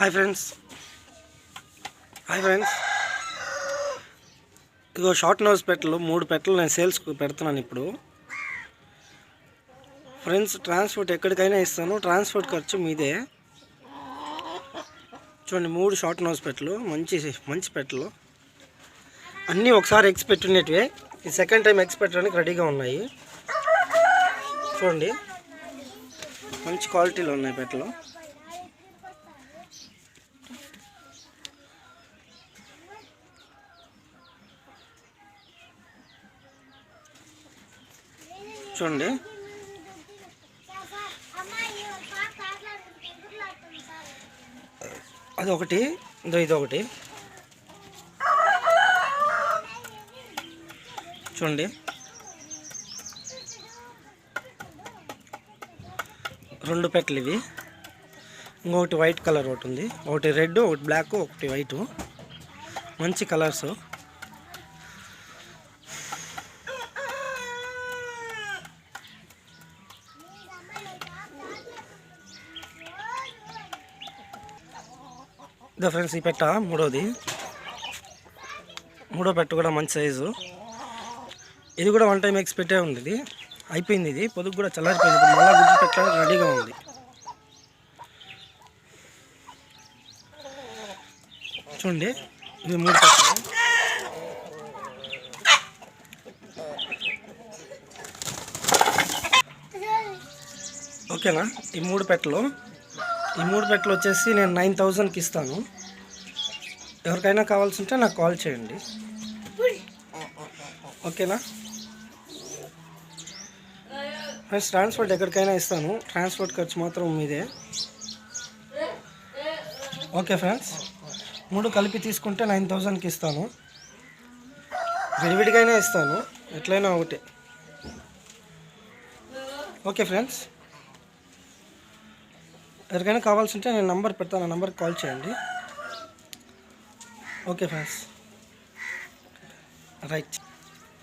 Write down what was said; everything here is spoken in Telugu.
హాయ్ ఫ్రెండ్స్ హాయ్ ఫ్రెండ్స్ ఇదిగో షార్ట్ నోస్ పెట్టలు మూడు పెట్టలు నేను సేల్స్కి పెడుతున్నాను ఇప్పుడు. ఫ్రెండ్స్ ట్రాన్స్పోర్ట్ ఎక్కడికైనా ఇస్తాను. ట్రాన్స్పోర్ట్ ఖర్చు మీదే. చూడండి మూడు షార్ట్ నోస్ పెట్టలు మంచి మంచి పెట్టలు. అన్నీ ఒకసారి ఎగ్స్ పెట్టున్నట్టువే ఈ సెకండ్ టైం ఎగ్స్ పెట్టడానికి రెడీగా ఉన్నాయి. చూడండి మంచి క్వాలిటీలో ఉన్నాయి పెట్టలు. చూడండి. అది ఒకటి ఇదో ఇది ఒకటి చూడండి. రెండు పెట్టలు ఇవి. ఇంకొకటి వైట్ కలర్ ఒకటి ఉంది. ఒకటి రెడ్ ఒకటి బ్లాక్ ఒకటి వైటు. మంచి కలర్స్. ఇదో ఫ్రెండ్స్ ఈ పెట్ట మూడోది. మూడో పెట్ట కూడా మంచి సైజు. ఇది కూడా వన్ టైం ఎక్స్ పెట్టే ఉంది ఇది అయిపోయింది ఇది. పొదుగు కూడా చల్లారిపోయింది. ఇప్పుడు మళ్ళీ గుడ్డు పెట్టడానికి రెడీగా ఉంది. చూడండి ఇవి మూడు పెట్టలు. ఓకేనా? ఈ మూడు పెట్టలు. ఈ మూడు పెట్టలు వచ్చేసి నేను నైన్ థౌజండ్కి ఇస్తాను. ఎవరికైనా కావాల్సి ఉంటే నాకు కాల్ చేయండి. ఓకేనా? ఫ్రెండ్స్ ట్రాన్స్పోర్ట్ ఎక్కడికైనా ఇస్తాను. ట్రాన్స్పోర్ట్ ఖర్చు మాత్రం మీదే. ఓకే ఫ్రెండ్స్ మూడు కలిపి తీసుకుంటే నైన్ థౌజండ్కి ఇస్తాను. విడివిడిగానే ఇస్తాను. ఎట్లయినా ఒకటే. ఓకే ఫ్రెండ్స్ ఎవరికైనా కావాల్సి ఉంటే నేను నంబర్ పెడతాను ఆ నెంబర్కి కాల్ చేయండి. Okay friends. రైట్.